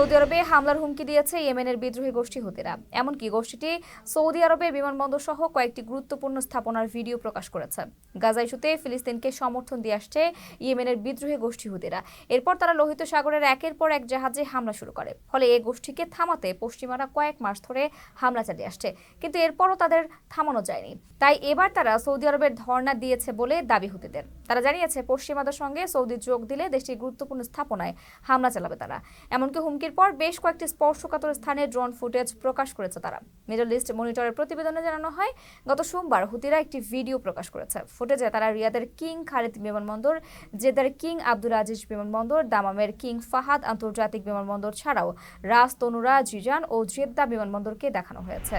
Saudi আরবে হামলার হুমকি দিয়েছে ইয়েমেনের বিদ্রোহী গোষ্ঠী হুতিরা। এমনকি গোষ্ঠীটি সৌদি আরবে বিমানবন্দর সহ কয়েকটি গুরুত্বপূর্ণ স্থাপনার ভিডিও প্রকাশ করেছে। গাজা ইস্যুতে ফিলিস্তিনকে সমর্থন দিয়ে আসছে ইয়েমেনের বিদ্রোহী গোষ্ঠী হুতিরা। এরপর তারা লোহিত সাগরের একের পর এক জাহাজে হামলা শুরু করে। ফলে এই গোষ্ঠীকে থামাতে পশ্চিমারা কয়েক মাস ধরে হামলা চালিয়ে আসছে। কিন্তু এরপরও তাদের থামানো যায়নি। তাই এবার তারা সৌদি আরবের ধর্ণা দিয়েছে বলে দাবি হুতিদের। তারা জানিয়েছে, পশ্চিমাদের সঙ্গে সৌদি যোগ দিলে দেশটির গুরুত্বপূর্ণ স্থাপনায় হামলা চালাবে তারা। এমনকি হুমকির পর বেশ কয়েকটি স্পর্শকাতর স্থানে ড্রোন ফুটেজ প্রকাশ করেছে তারা। মিডল ইস্ট মনিটরের প্রতিবেদনে জানানো হয়, গত সোমবার হুতিরা একটি ভিডিও প্রকাশ করেছে। ফুটেজে তারা রিয়াদের কিং খালিদ বিমানবন্দর, জেদার কিং আব্দুল আজিজ বিমানবন্দর, দামামের কিং ফাহাদ আন্তর্জাতিক বিমানবন্দর ছাড়াও রাস তনুরা জিজান ও জেদ্দা বিমানবন্দরকে দেখানো হয়েছে।